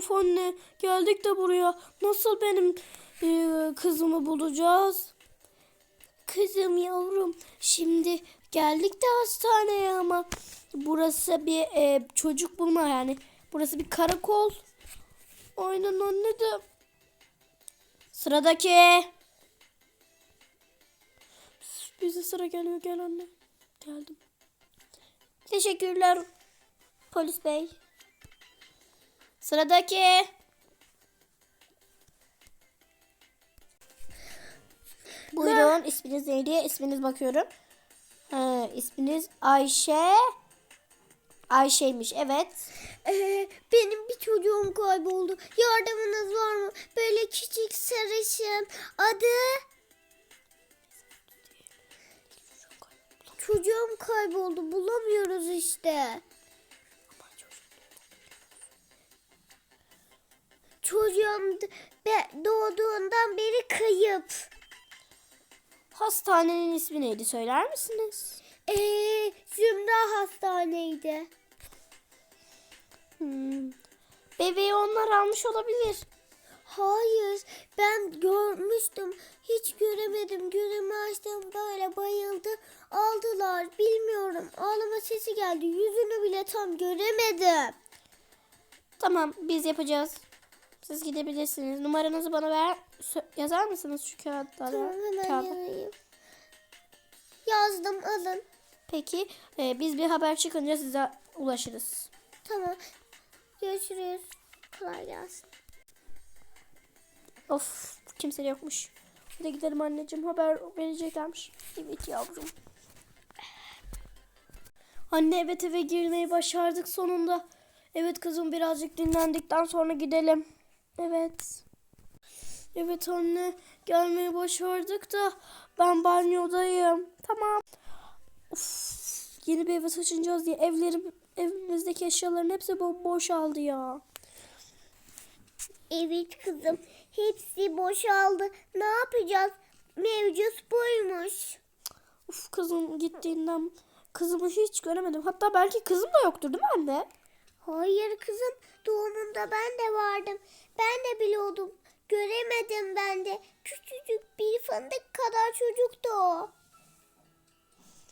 Of anne geldik de buraya. Nasıl benim e, kızımı bulacağız? Kızım yavrum şimdi geldik de hastaneye ama burası bir e, çocuk bulma yani. Burası bir karakol. Aynen anne de. Sıradaki. Bize sıra geliyor gel anne. Geldim. Teşekkürler polis bey. Sıradaki. Buyurun isminiz neydi? İsminiz bakıyorum. Ha, isminiz Ayşe. Ayşe'ymiş evet. Ee, benim bir çocuğum kayboldu. Yardımınız var mı? Böyle küçük sarışın. Adı? Çocuğum kayboldu. Bulamıyoruz işte. Çocuğum doğduğundan beri kayıp. Hastanenin ismi neydi söyler misiniz? Ee, Zümra hastaneydi. Hmm. Bebeği onlar almış olabilir. Hayır, ben görmüştüm. Hiç göremedim. Gözümü açtım böyle bayıldı. Aldılar. Bilmiyorum. Ağlama sesi geldi. Yüzünü bile tam göremedim. Tamam biz yapacağız. Siz gidebilirsiniz. Numaranızı bana ver. Yazar mısınız şu kağıtlara? Tamam hemen Kağıda. Yazdım alın. Peki e, biz bir haber çıkınca size ulaşırız. Tamam. Görüşürüz. Kolay gelsin. Of kimse yokmuş. Hadi gidelim anneciğim haber vereceklermiş. Evet yavrum. Anne evet eve girmeyi başardık sonunda. Evet kızım birazcık dinlendikten sonra gidelim. Evet. Evet anne gelmeyi başardık da ben banyodayım. Tamam. Of, yeni bir eve taşınacağız diye evlerim evimizdeki eşyaların hepsi bo- boşaldı ya. Evet kızım. Hepsi boşaldı. Ne yapacağız? Mevcut buymuş. Uf kızım gittiğinden kızımı hiç göremedim. Hatta belki kızım da yoktur değil mi anne? Hayır kızım doğumunda ben de vardım. Ben de biliyordum. Göremedim ben de. Küçücük bir fındık kadar çocuktu o.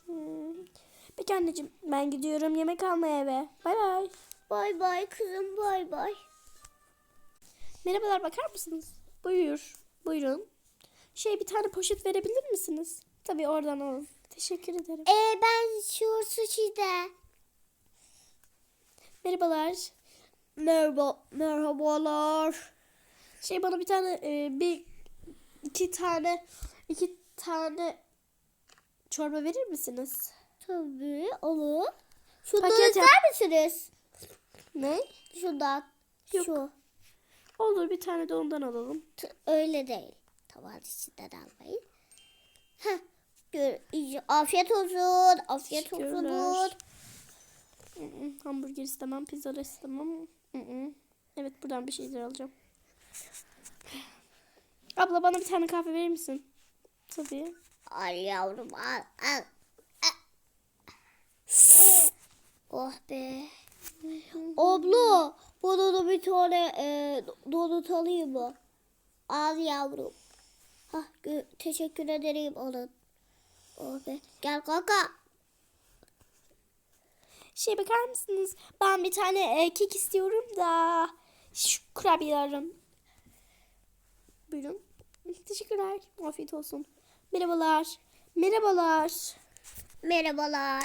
Hmm. Peki anneciğim ben gidiyorum yemek almaya eve. Bay bay. Bay bay kızım bay bay. Merhabalar bakar mısınız? Buyur. Buyurun. Şey bir tane poşet verebilir misiniz? Tabii oradan alın. Teşekkür ederim. Ee, ben şu sushi'de. Merhabalar. Merhaba, merhabalar. Şey bana bir tane e, bir iki tane iki tane çorba verir misiniz? Tabii olur. Şundan Paket yap- ister misiniz? Ne? Şundan. Yok. Şu. Olur bir tane de ondan alalım. T- Öyle değil. Tavan içinden almayın. Heh. Gör, afiyet olsun. Afiyet olsun. Hamburger istemem, pizza istemem. Evet buradan bir şeyler alacağım. Abla bana bir tane kahve verir misin? Tabii. Al yavrum al al. oh be. Abla bana da bir tane e, donut alayım mı? Al yavrum. Hah, teşekkür ederim alın. Oh be. Gel kaka. Şey bakar mısınız? Ben bir tane e, kek istiyorum da. Şu kurabiyelerim. Buyurun. Teşekkürler. Afiyet olsun. Merhabalar. Merhabalar. Merhabalar.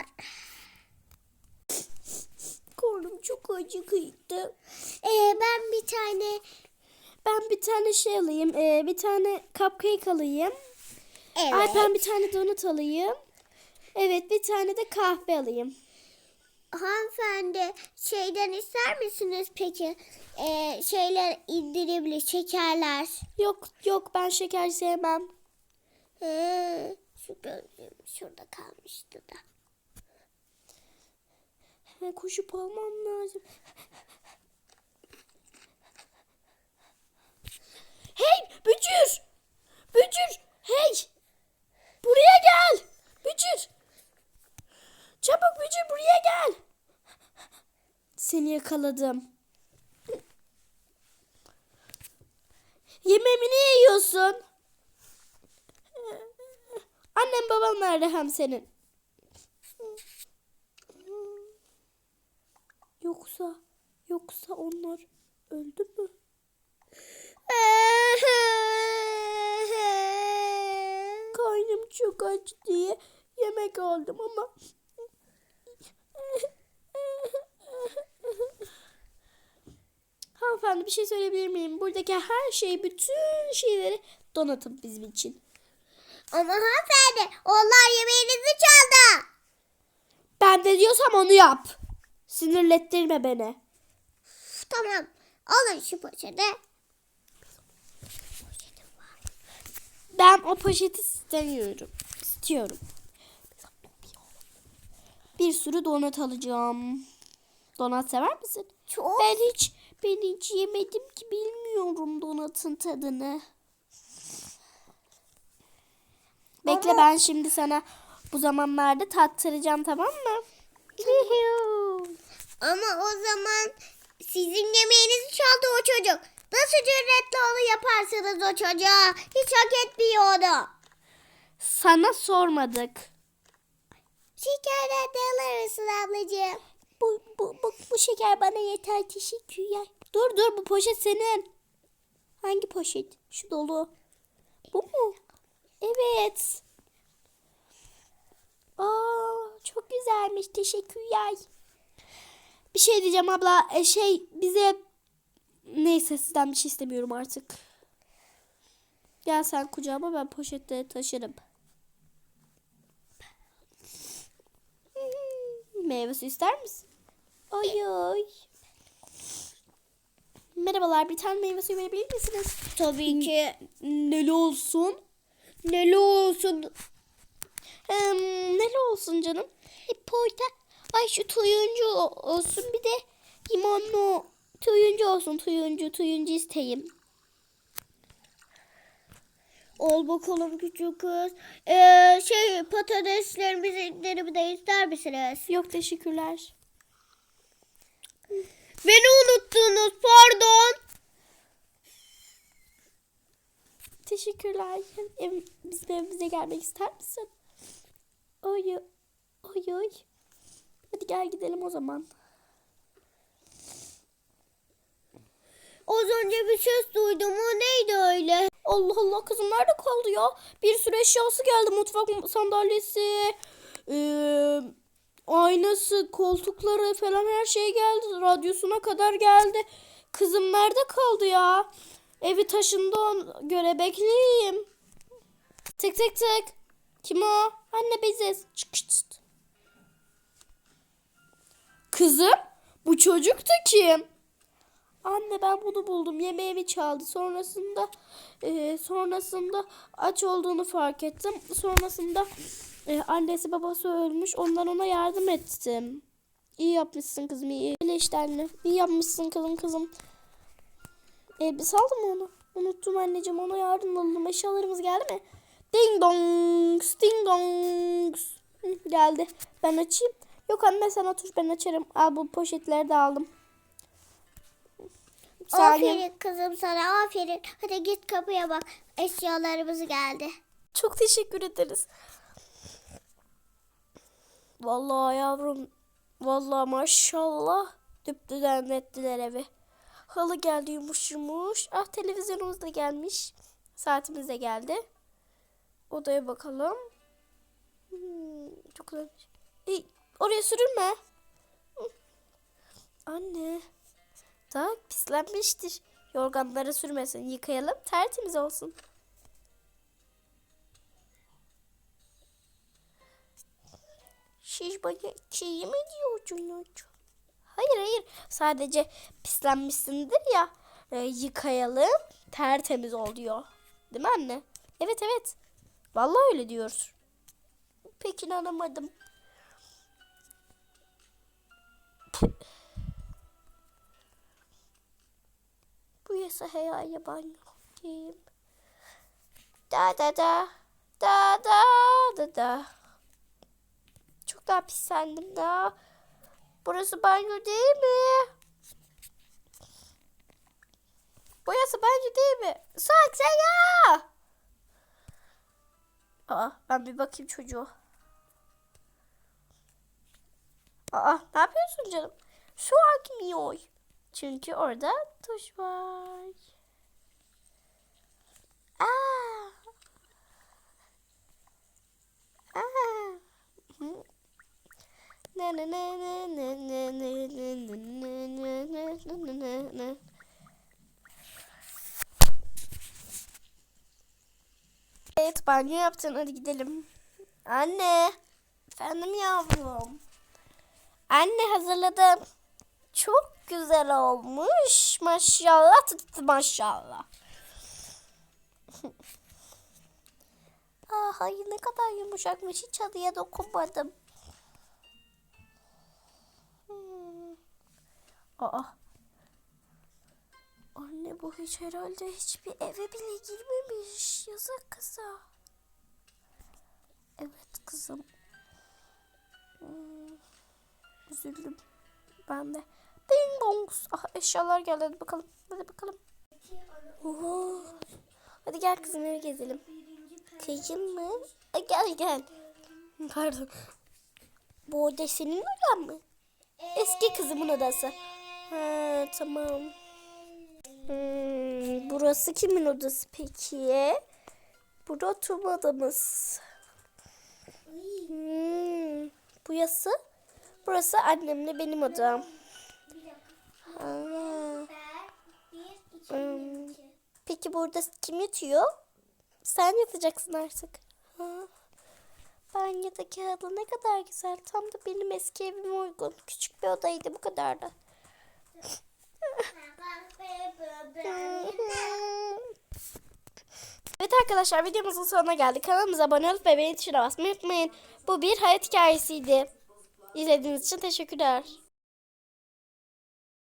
Karnım çok acıkıydı. Ee, ben bir tane Ben bir tane şey alayım. e, bir tane cupcake alayım. evet. Ay ben bir tane donut alayım. Evet bir tane de kahve alayım. Hanımefendi şeyden ister misiniz peki? Ee, şeyler indirimli şekerler. Yok yok ben şeker sevmem. He, şu gözlüğüm şurada kalmıştı da. Hemen koşup almam lazım. Hey bücür! Bücür! Hey! Buraya gel! Bücür! Çabuk bücür buraya gel! Seni yakaladım. Yemeğimi niye yiyorsun? Annem babam nerede hem senin? Yoksa, yoksa onlar öldü mü? Karnım çok aç diye yemek aldım ama Hanımefendi bir şey söyleyebilir miyim? Buradaki her şeyi, bütün şeyleri donatın bizim için. Ama hanımefendi onlar yemeğinizi çaldı. Ben de diyorsam onu yap. Sinirlettirme beni. Üf, Tamam alın şu poşeti. Ben o poşeti istemiyorum. İstiyorum. Bir sürü donat alacağım. Donat sever misin? Çok. Ben hiç ben hiç yemedim ki bilmiyorum donatın tadını. Bekle Ama- ben şimdi sana bu zamanlarda tattıracağım tamam mı? Ama o zaman sizin yemeğinizi çaldı o çocuk. Nasıl cüretle onu yaparsınız o çocuğa? Hiç hak etmiyor onu. Sana sormadık. De alır mısın ablacığım? Bu, bu, bu, bu şeker bana yeter teşekkürler. Dur dur bu poşet senin. Hangi poşet? Şu dolu. Bu mu? Evet. Aa, çok güzelmiş teşekkürler. Bir şey diyeceğim abla. E, şey bize neyse sizden bir şey istemiyorum artık. Gel sen kucağıma ben poşette taşırım. Hmm, Meyve suyu ister misin? Ay ay. Merhabalar bir tane meyve suyu verebilir misiniz? Tabii ki. Neli olsun? Neli olsun? Hem, neli olsun canım? E. Ay şu tuyuncu olsun bir de limonlu tuyuncu olsun tuyuncu tuyuncu isteyeyim. Ol bakalım küçük kız. Ee, şey patateslerimizi de ister misiniz? Yok teşekkürler. Beni unuttunuz pardon. Teşekkürler. Ev, bizim evimize gelmek ister misin? Ay ay ay. Hadi gel gidelim o zaman. Az önce bir ses duydum o neydi öyle? Allah Allah kızım nerede kaldı ya? Bir sürü eşyası geldi. Mutfak sandalyesi, eee, aynası, koltukları falan her şey geldi. Radyosuna kadar geldi. Kızım nerede kaldı ya? Evi taşındı ona göre bekleyeyim. Tık tık tık. Kim o? Anne biziz. Çık çık. Kızım bu çocuk da kim? Anne ben bunu buldum. Yemeğimi çaldı. Sonrasında e, sonrasında aç olduğunu fark ettim. Sonrasında e, annesi babası ölmüş. Ondan ona yardım ettim. İyi yapmışsın kızım iyi. Öyle işte anne. İyi yapmışsın kızım kızım. Elbise aldın mı onu? Unuttum anneciğim. Ona yardım aldım. Eşyalarımız geldi mi? Ding dong. Ding dong. Geldi. Ben açayım. Yok anne sen otur ben açarım. Al bu poşetleri de aldım. Aferin kızım sana aferin. Hadi git kapıya bak. Eşyalarımız geldi. Çok teşekkür ederiz. Vallahi yavrum. Vallahi maşallah. Düptüden ettiler evi. Halı geldi yumuş yumuş. Ah televizyonumuz da gelmiş. Saatimiz de geldi. Odaya bakalım. Hmm, çok güzelmiş. E, oraya sürülme. Hı. Anne. Daha pislenmiştir. Yorganlara sürmesin. Yıkayalım tertemiz olsun. Siz bana çiğ mi diyorsunuz? Hayır hayır. Sadece pislenmişsindir ya. e, yıkayalım. Tertemiz oluyor. Değil mi anne? Evet evet. Vallahi öyle diyor. Peki inanamadım. Bu yasa hayal banyo diyeyim. Da da da. Da da da da. Çok daha pislendim daha. Burası banyo değil mi? Burası banyo değil mi? Sadece baksana. Aa ben bir bakayım çocuğa. Aa ne yapıyorsun canım? Şu akmıyor. Çünkü orada tuş var. Aa. Aa. Ne ne ne ne ne ne ne ne ne ne ne ne ne ne. Evet banyo yaptın hadi gidelim. Anne. Efendim yavrum. Anne hazırladım. Çok güzel olmuş. Maşallah tıt maşallah. ah ay ne kadar yumuşakmış. Hiç halıya dokunmadım. Hmm. Aa. Anne bu hiç herhalde hiçbir eve bile girmemiş. Yazık kıza. Evet kızım. Hmm. Üzüldüm. Ben de. Ding dong. Ah eşyalar geldi. Hadi bakalım. Hadi bakalım. Oho. Hadi gel kızım eve gezelim. Kızım mı? Ay, gel gel. Pardon. Bu oda senin odan mı? Eski kızımın odası. Ha tamam. Hmm, burası kimin odası peki? Burada oturma odamız. Hmm, burası? Burası annemle benim odam. Hmm. Peki burada kim yatıyor? Sen yatacaksın artık. Ha. Banyodaki ne kadar güzel. Tam da benim eski evime uygun. Küçük bir odaydı bu kadardı. Evet arkadaşlar videomuzun sonuna geldik. Kanalımıza abone olup ve beğeni tuşuna basmayı unutmayın. Bu bir hayat hikayesiydi. İzlediğiniz için teşekkürler.